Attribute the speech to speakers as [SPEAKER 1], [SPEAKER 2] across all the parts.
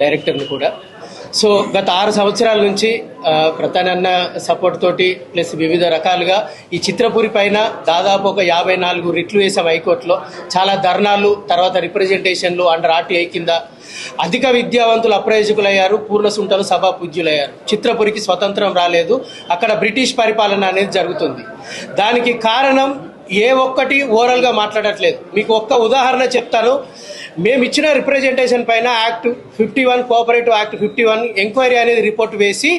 [SPEAKER 1] డైరెక్టర్ని కూడా. సో గత ఆరు సంవత్సరాల నుంచి ప్రతానన్న సపోర్ట్ తోటి ప్లస్ వివిధ రకాలుగా ఈ చిత్రపురి పైన దాదాపు ఒక యాభై నాలుగు రిట్లు వేసాం హైకోర్టులో. చాలా ధర్నాలు తర్వాత రిప్రజెంటేషన్లు అండర్ ఆర్టీఐ కింద అధిక విద్యావంతులు అప్రయోజకులయ్యారు పూర్ణ సుంటలు సభా పూజ్యులయ్యారు. చిత్రపురికి స్వతంత్రం రాలేదు. అక్కడ బ్రిటిష్ పరిపాలన అనేది జరుగుతుంది. దానికి కారణం ఏ ఒక్కటి ఓవరాల్గా మాట్లాడట్లేదు. మీకు ఒక్క ఉదాహరణ చెప్తాను. మేము ఇచ్చిన రిప్రజెంటేషన్ పైన act fifty one cooperative act fifty one enquiry అనేది రిపోర్ట్ వేసి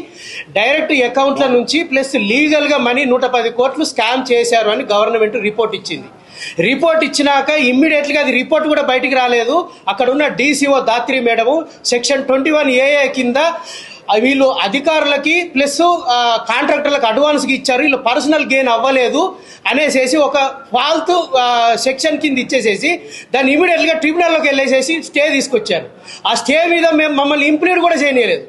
[SPEAKER 1] డైరెక్ట్ అకౌంట్ల నుంచి ప్లస్ లీగల్గా మనీ నూట పది కోట్లు స్కామ్ చేశారు అని గవర్నమెంట్ రిపోర్ట్ ఇచ్చింది. రిపోర్ట్ ఇచ్చినాక ఇమ్మీడియట్గా అది రిపోర్ట్ కూడా బయటికి రాలేదు. అక్కడ ఉన్న DCO Dhatri madam section twenty one AA కింద వీళ్ళు అధికారులకి ప్లస్ కాంట్రాక్టర్లకు అడ్వాన్స్కి ఇచ్చారు. వీళ్ళు పర్సనల్ గెయిన్ అవ్వలేదు అనేసేసి ఒక ఫాల్తు సెక్షన్ కింద ఇచ్చేసేసి దాన్ని ఇమీడియట్గా ట్రిబ్యునల్లోకి వెళ్ళేసేసి స్టే తీసుకొచ్చారు. ఆ స్టే మీద మేము మమ్మల్ని ఇంప్లీడ్ కూడా చేయలేదు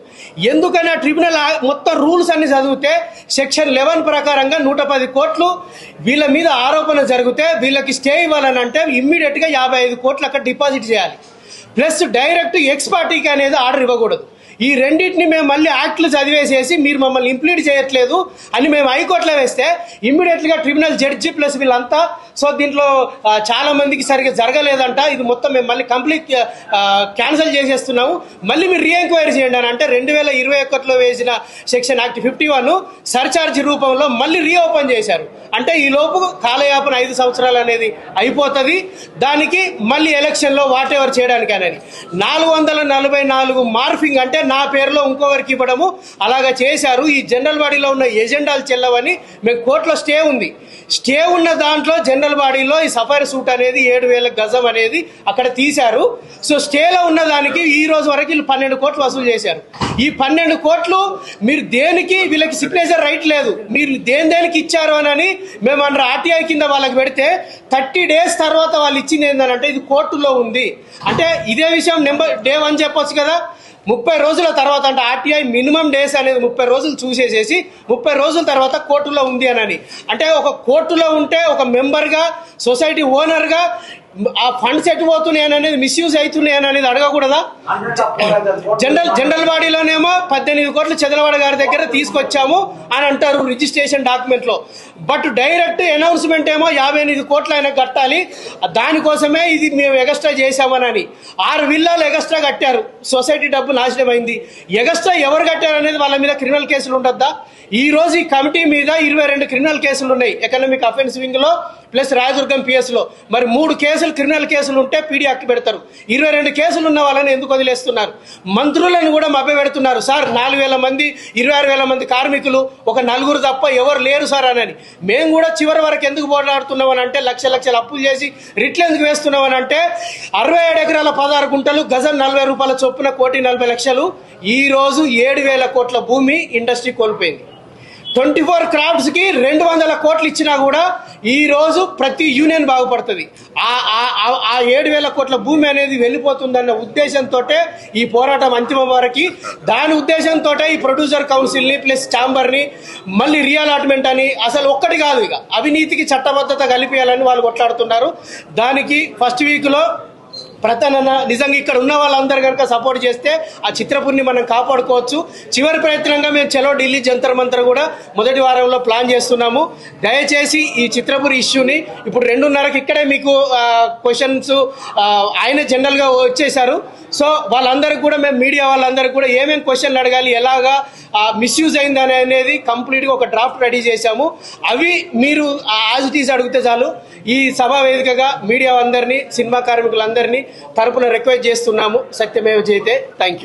[SPEAKER 1] ఎందుకని ఆ ట్రిబ్యునల్ మొత్తం రూల్స్ అన్ని చదివితే సెక్షన్ లెవెన్ ప్రకారంగా నూట పది కోట్లు వీళ్ళ మీద ఆరోపణ జరిగితే వీళ్ళకి స్టే ఇవ్వాలని అంటే ఇమ్మీడియట్గా యాభై ఐదు కోట్లు అక్కడ డిపాజిట్ చేయాలి. ప్లస్ డైరెక్ట్ ఎక్స్ పార్టీకి అనేది ఆర్డర్ ఇవ్వకూడదు. ఈ రెండింటిని మేము మళ్ళీ యాక్ట్లు చదివేసేసి మీరు మమ్మల్ని ఇంప్లీడ్ చేయట్లేదు అని మేము హైకోర్టులో వేస్తే ఇమ్మీడియట్గా ట్రిబ్యునల్ జడ్జి ప్లస్ వీళ్ళంతా సో దీంట్లో చాలా మందికి సరిగ్గా జరగలేదంట. ఇది మొత్తం మేము మళ్ళీ కంప్లీట్ క్యాన్సిల్ చేసేస్తున్నాము. మళ్ళీ మీరు రీఎంక్వైరీ చేయండి అని అంటే రెండు వేల ఇరవై ఒకటిలో వేసిన section act fifty one surcharge రూపంలో మళ్ళీ రీఓపెన్ చేశారు. అంటే ఈ లోపు కాలయాపన ఐదు సంవత్సరాలు అనేది అయిపోతుంది. దానికి మళ్ళీ ఎలక్షన్లో వాట్ ఎవర్ చేయడానికి అనేది. నాలుగు వందల నలభై నాలుగు మార్ఫింగ్ అంటే నా పేరులో ఇంకొకరికి ఇవ్వడము అలాగా చేశారు. ఈ జనరల్ బాడీలో ఉన్న ఎజెండాలు చెల్లవని మేము కోర్టులో స్టే ఉంది. స్టే ఉన్న దాంట్లో జనరల్ బాడీలో ఈ సఫైర్ సూట్ అనేది ఏడు వేల గజం అనేది అక్కడ తీశారు. సో స్టేలో ఉన్న దానికి ఈ రోజు వరకు వీళ్ళు పన్నెండు కోట్లు వసూలు చేశారు. ఈ పన్నెండు కోట్లు మీరు దేనికి వీళ్ళకి సిగ్నేచర్ రైట్ లేదు? మీరు దేని దేనికి ఇచ్చారు అని మేము అన్న ఆర్టీఐ కింద వాళ్ళకి పెడితే థర్టీ డేస్ తర్వాత వాళ్ళు ఇచ్చింది ఏంటంటే ఇది కోర్టులో ఉంది. అంటే ఇదే విషయం నెంబర్ డే వన్ చెప్పొచ్చు కదా? ముప్పై రోజుల తర్వాత అంటే ఆర్టీఐ మినిమం డేస్ అనేది ముప్పై రోజులు చూసేసేసి ముప్పై రోజుల తర్వాత కోర్టులో ఉంది అని అంటే ఒక కోర్టులో ఉంటే ఒక మెంబర్గా సొసైటీ ఓనర్గా ఆ ఫండ్స్ ఎటు పోతున్నాయి అనేది మిస్యూజ్ అవుతున్నాయని అనేది అడగకూడదా? జనరల్ జనరల్ బాడీలోనేమో పద్దెనిమిది కోట్ల చదలవాడ గారి దగ్గర తీసుకొచ్చాము అని అంటారు రిజిస్ట్రేషన్ డాక్యుమెంట్లో బట్ డైరెక్ట్ అనౌన్స్మెంట్ ఏమో యాభై ఎనిమిది కోట్లు ఆయన కట్టాలి. దానికోసమే ఇది మేము ఎగస్ట్రా చేశామనని. ఆరు విల్లాలు ఎగస్ట్రా కట్టారు. సొసైటీ డబ్బు నాశనం అయింది ఎగస్ట్రా ఎవరు కట్టారు అనేది వాళ్ళ మీద క్రిమినల్ కేసులు ఉండద్దా? ఈ రోజు ఈ కమిటీ మీద ఇరవై రెండు క్రిమినల్ కేసులు ఉన్నాయి. ఎకనామిక్ అఫెన్స్ వింగ్లో ప్లస్ రాయదుర్గం పిఎస్లో. మరి మూడు కేసులు క్రిమినల్ కేసులు ఉంటే పీడీ యాక్ట్ పెడతారు. ఇరవై రెండు కేసులు ఉన్న వాళ్ళని ఎందుకు వదిలేస్తున్నారు? మంత్రులను కూడా మభ్య పెడుతున్నారు. సార్ నాలుగు వేల మంది ఇరవై ఆరు వేల మంది కార్మికులు ఒక నలుగురు తప్ప ఎవరు లేరు సార్ అని మేము కూడా చివరి వరకు ఎందుకు పోరాడుతున్నాం అని అంటే లక్ష లక్షల అప్పులు చేసి రిట్లు ఎందుకు వేస్తున్నాం అని అంటే అరవై ఏడు ఎకరాల పదహారు గుంటలు గజం నలభై రూపాయల చొప్పున కోటి నలభై లక్షలు ఈ రోజు ఏడు వేల కోట్ల భూమి ఇండస్ట్రీ కోల్పోయింది. ట్వంటీ ఫోర్ క్రాఫ్ట్స్కి రెండు వందల కోట్లు ఇచ్చినా కూడా ఈ రోజు ప్రతి యూనియన్ బాగుపడుతుంది. ఆ ఏడు వేల కోట్ల భూమి అనేది వెళ్ళిపోతుందన్న ఉద్దేశంతో ఈ పోరాటం అంతిమ వరకు. దాని ఉద్దేశంతో ఈ ప్రొడ్యూసర్ కౌన్సిల్ని ప్లస్ ఛాంబర్ని మళ్ళీ రీఅలాట్మెంట్ అని అసలు ఒక్కటి కాదు ఇక. అవినీతికి చట్టబద్ధత కలిపేయాలని వాళ్ళు కొట్లాడుతున్నారు. దానికి ఫస్ట్ వీక్ లో నిజంగా ఇక్కడ ఉన్న వాళ్ళందరూ కనుక సపోర్ట్ చేస్తే ఆ చిత్రపురిని మనం కాపాడుకోవచ్చు. చివరి ప్రయత్నంగా మేము చలో ఢిల్లీ జంతర్ మంతర్ కూడా మొదటి వారంలో ప్లాన్ చేస్తున్నాము. దయచేసి ఈ చిత్రపురి ఇష్యూని ఇప్పుడు రెండున్నరకి ఇక్కడే మీకు క్వశ్చన్స్ ఆయన జనరల్గా వచ్చేసారు సో వాళ్ళందరికీ కూడా మేము మీడియా వాళ్ళందరికీ కూడా ఏమేమి క్వశ్చన్లు అడగాలి ఎలాగా మిస్యూజ్ అయిందని అనేది కంప్లీట్గా ఒక డ్రాఫ్ట్ రెడీ చేశాము. అవి మీరు యాజ్ ఇట్ ఈస్ అడిగితే చాలు. ఈ సభా వేదికగా మీడియా అందరినీ సినిమా కార్మికులందరినీ తరపున రిక్వెస్ట్ చేస్తున్నాము. సత్యమేవ జైతే థ్యాంక్ యూ